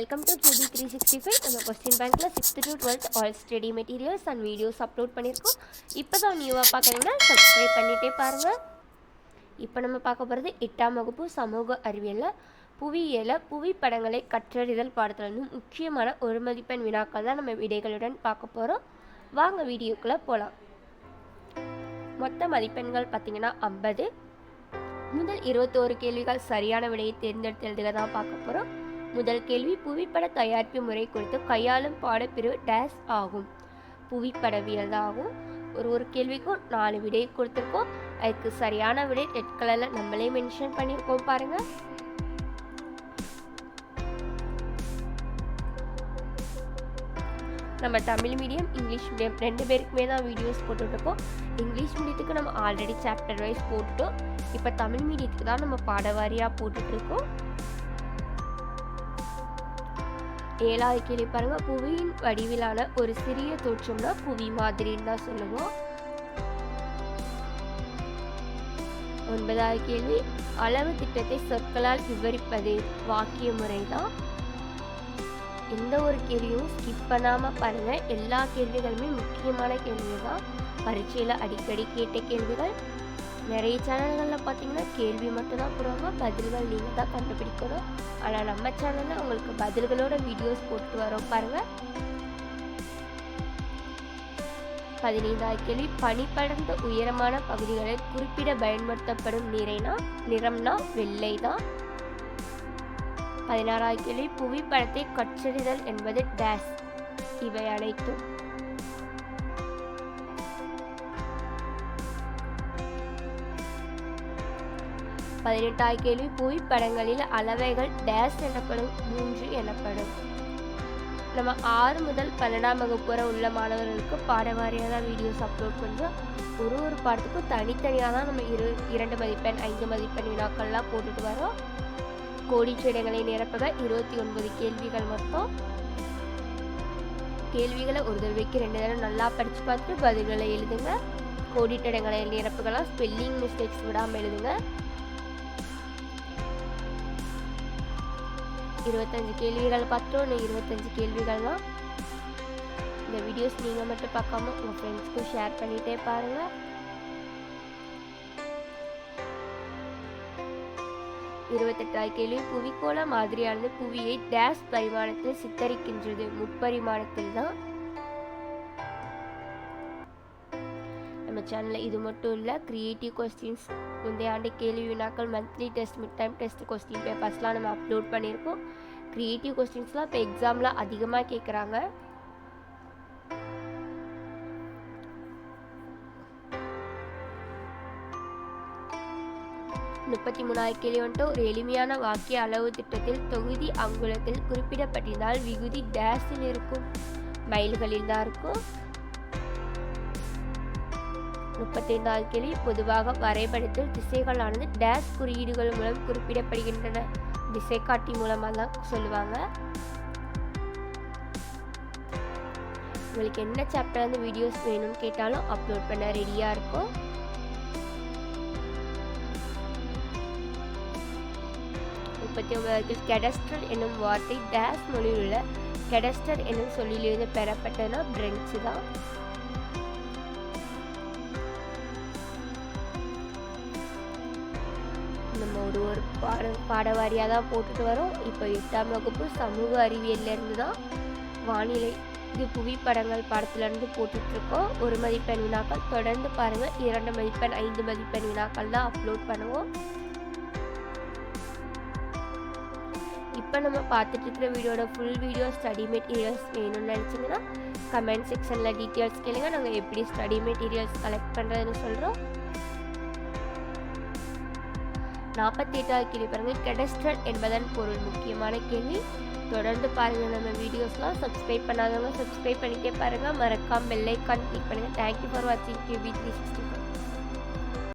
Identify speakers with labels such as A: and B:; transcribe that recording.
A: Welcome to QB three sixty five நம்ம question பேங்க்கில் sixth to twelfth all study materials and videos upload பண்ணியிருக்கோம் இப்போ தான் நியூவாக பார்க்குறீங்கன்னா சப்ஸ்கிரைப் பண்ணிகிட்டே பாருங்கள் இப்போ நம்ம பார்க்க போகிறது எட்டாம் வகுப்பு சமூக அறிவியலில். புவியியலில் புவிப்படங்களை கற்றறிதல் பாடத்துலேருந்து முக்கியமான ஒரு மதிப்பெண் வினாக்கள் தான் நம்ம விடைகளுடன் பார்க்க போகிறோம் வாங்க வீடியோக்குள்ளே போகலாம் மொத்த மதிப்பெண்கள் பார்த்தீங்கன்னா ஐம்பது. முதல் இருபத்தோரு கேள்விகள் சரியான விடையை தேர்ந்தெடுத்து எழுதுக தான் பார்க்க போகிறோம் முதல் கேள்வி புவிப்பட தயாரிப்பு முறை குறித்து கையாளும் பாடப்பிரிவு டேஸ் ஆகும். புவிப்படவியல் தான் ஆகும் ஒரு ஒரு கேள்விக்கும் நாலு விடை கொடுத்துருக்கோம் அதுக்கு சரியான விடை ரெட் கலரில் நம்மளே மென்ஷன் பண்ணியிருக்கோம் பாருங்கள் நம்ம தமிழ் மீடியம் இங்கிலீஷ் மீடியம் ரெண்டு பேருக்குமே தான் வீடியோஸ் போட்டுட்ருக்கோம் இங்கிலீஷ் மீடியத்துக்கு நம்ம ஆல்ரெடி சாப்டர் வைஸ் போட்டுட்டோம். இப்போ தமிழ் மீடியத்துக்கு தான் நம்ம பாடவாரியாக போட்டுட்ருக்கோம் ஏழாவது கேள்வி பாருங்க. புவியின் வடிவிலான ஒரு சிறிய தோற்றம்னா புவி மாதிரின்னு தான் சொல்லுவோம். ஒன்பதாவது கேள்வி. அளவு திட்டத்தை சொற்களால் விவரிப்பது வாக்கிய முறை தான் எந்த ஒரு கேள்வியும் ஸ்கிப் பண்ணாமல் பாருங்கள் எல்லா கேள்விகளுமே முக்கியமான கேள்வி தான் பரீட்சையில் அடிக்கடி கேட்ட கேள்விகள். நிறைய சேனல்களில் பார்த்தீங்கன்னா கேள்வி மட்டும்தான் போடுவாங்க பதில்கள் நீங்கள் தான் கண்டுபிடிக்கணும். ஆனால் நம்ம சேனலில் உங்களுக்கு பதில்களோட வீடியோஸ் போட்டு வரோம் பாருங்கள் பதினைந்தாவது கேள்வி பனிப்படர்ந்த உயரமான பகுதிகளில் குறிப்பிட பயன்படுத்தப்படும் நிறைனா நிறம்னா வெள்ளை தான் பதினாறாவது கேள்வி புவிப்படத்தை கற்றறிதல் என்பது டேஸ் இவை அனைத்தும் பதினெட்டாய் கேள்வி புவிப்படங்களில் அளவைகள் டேஸ் எனப்படும் மூன்று எனப்படும். நம்ம ஆறு முதல் பன்னெண்டாம் வகுப்பு வரை உள்ள மாணவர்களுக்கு பாடவாரியாக தான் வீடியோஸ் அப்லோட் பண்ணுறோம் ஒரு ஒரு பாடத்துக்கும் தனித்தனியாக தான் நம்ம இரு இரண்டு மதிப்பெண் ஐந்து மதிப்பெண் வினாக்கள்லாம் போட்டுட்டு வரோம். கோடிச்சீடங்களை நிரப்பக இருபத்தி ஒன்பது கேள்விகள் மொத்தம். கேள்விகளை ஒரு தடவைக்கு ரெண்டு தடவை நல்லா படித்து பார்த்துட்டு பதில்களை எழுதுங்க. கோடிட்டடங்களை நிரப்புகளாக ஸ்பெல்லிங் மிஸ்டேக்ஸ் விடாமல் எழுதுங்க. இருபத்தஞ்சு கேள்விகள் பார்த்தோம். இன்னும் இருபத்தஞ்சு கேள்விகள் தான். இந்த வீடியோஸ் நீங்கள் மட்டும் பார்க்காம உங்கள் ஃப்ரெண்ட்ஸ்க்கும் ஷேர் பண்ணிகிட்டே பாருங்கள் இருபத்தெட்டாவது கேள்வி. புவிக்கோள மாதிரியானது புவியை டேஷ் பரிமாணத்தில் சித்தரிக்கின்றது. முப்பரிமாணத்தில் தான். நம்ம சேனலில் இது மட்டும் இல்லை க்ரியேட்டிவ் கொஸ்டின்ஸ் முந்தைய ஆண்டு கேள்வி வினாக்கள் monthly test mid time test question பேப்பர்ஸ்லாம் நம்ம அப்லோட் பண்ணியிருக்கோம். க்ரியேட்டிவ் கொஸ்டின்ஸ்லாம் இப்போ எக்ஸாமில் அதிகமாக கேட்குறாங்க முப்பத்தி மூணாவது கேள்வி வந்துட்டு ஒரு எளிமையான வாக்கிய அளவு திட்டத்தில் தொகுதி அங்குலத்தில் குறிப்பிடப்பட்டிருந்தால் விகுதி டேஸில் இருக்கும். மைல்களில் தான் இருக்கும். முப்பத்தைந்தாவது கேள்வி பொதுவாக வரைபடத்தில் திசைகளானது டேஸ் குறியீடுகள் மூலம் குறிப்பிடப்படுகின்றன. திசை காட்டி மூலமாக தான் சொல்லுவாங்க. உங்களுக்கு என்ன சாப்டர் வந்து வீடியோஸ் வேணும்னு கேட்டாலும் அப்லோட் பண்ண ரெடியாக இருக்கும். முப்பத்தி ஒன்பதாவது கெடஸ்ட்ரல் என்னும் வார்த்தை டேஸ் மொழியில் உள்ள கெடஸ்டர் என்னும் சொல்லிலிருந்து பெறப்பட்டதுன்னா பிரெஞ்சு தான். நம்ம ஒரு ஒரு பாட பாடவாரியாக தான் போட்டுட்டு வரோம். இப்போ எட்டாம் வகுப்பு சமூக அறிவியல்லேருந்து தான் வானிலை இது புவிப்படங்கள் படத்துலேருந்து போட்டுட்ருக்கோம். ஒரு மதிப்பெண் வினாக்கள் தொடர்ந்து பாருங்கள் இரண்டு மதிப்பெண் ஐந்து மதிப்பெண் வினாக்கள் தான் அப்லோட் பண்ணுவோம். இப்போ நம்ம பார்த்துட்டு இருக்கிற வீடியோட ஃபுல் வீடியோ ஸ்டடி மெட்டீரியல்ஸ் வேணும்னு நினச்சிங்கன்னா கமெண்ட் செக்ஷனில் டீட்டெயில்ஸ் கேளுங்க. நாங்கள் எப்படி ஸ்டடி மெட்டீரியல்ஸ் கலெக்ட் பண்ணுறதுன்னு சொல்கிறோம் நாற்பத்தி எட்டாவது கேள்வி பாருங்கள் கெடஸ்ட்ரல் என்பதன் பொருள். முக்கியமான கேள்வி. தொடர்ந்து பாருங்கள் நம்ம வீடியோஸ்லாம் சப்ஸ்கிரைப் பண்ணாதவங்க சப்ஸ்கிரைப் பண்ணிட்டே பாருங்கள் மறக்காம பெல்லைக்கான் கிளிக் பண்ணுங்கள் தேங்க்யூ ஃபார் வாட்சிங் கியூபி த்ரீ சிக்ஸ்டி